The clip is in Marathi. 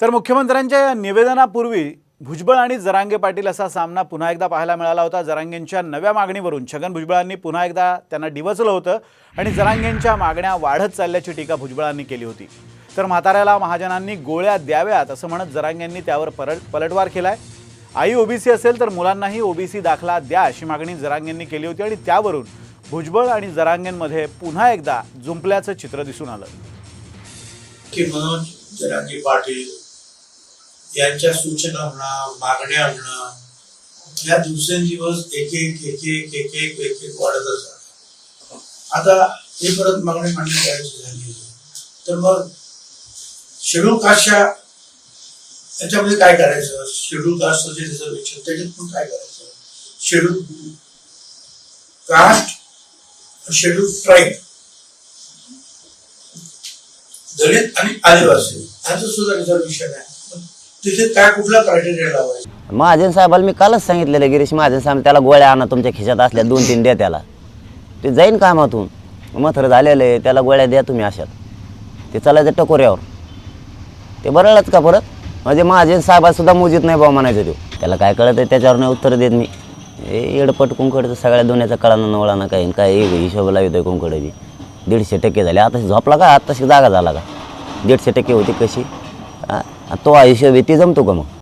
तर मुख्यमंत्र्यांच्या या निवेदनापूर्वी भुजबळ आणि जरांगे पाटील असा सामना पुन्हा एकदा पाहायला मिळाला होता. जरांगेंच्या नव्या मागणीवरून छगन भुजबळांनी पुन्हा एकदा त्यांना डिवचलं होतं आणि जरांगेंच्या मागण्या वाढत चालल्याची टीका भुजबळांनी केली होती. तर म्हाताऱ्याला महाजनांनी गोळ्या द्याव्यात असं म्हणत जरांगेंनी त्यावर परत पलटवार केलाय. आई ओबीसी असेल तर मुलांनाही ओबीसी दाखला द्या अशी मागणी जरांगेंनी केली होती आणि त्यावरून भुजबळ आणि जरांगेंमध्ये पुन्हा एकदा जुंपल्याचं चित्र दिसून आलं. जरांगे पाटील यांच्या सूचना म्हणा मागण्या म्हणा या दिवसेंदिवस एक एक एक एक एक एक एक एक वाढतच आता हे परत मागणी मान्य करायची झाली तर मग शेड्यूल कास्टच्या याच्यामध्ये काय करायचं? शेड्यूल कास्ट म्हणजे जे रिझर्वेशन त्याच्यात पण काय करायचं? Schedule caste schedule tribe. दलित आणि आदिवासी. यांचं सुद्धा रिझर्वेशन आहे. तिथे काय कुठला क्रायटेरिया लावायचा? महाजन साहेबाला मी कालच सांगितलेलं गिरीश महाजन साहेब त्याला गोळ्या आणा तुमच्या खिशात असल्या दोन तीन द्या त्याला. ते जाईन कामातून. मथर झालेलं आहे त्याला गोळ्या द्या तुम्ही अशात. ते चालायचं टकोऱ्यावर. ते बरळच का परत? म्हणजे महाजन साहेबासुद्धा मोजित नाही बा म्हणायचं देऊ त्याला काय कळत आहे त्याच्यावर नाही उत्तर देत मी. ए एडपट कुंकडचं सगळ्या दोन्याचा कळाना नवळाना काही काय हिशोबाला येतोय कुंकडे बी. दीडशे टक्के झाले. आता झोपला का? आत्ताशी जागा झाला का? दीडशे टक्के होती कशी? हां तो आयुष्य व्यती जमतो का मग?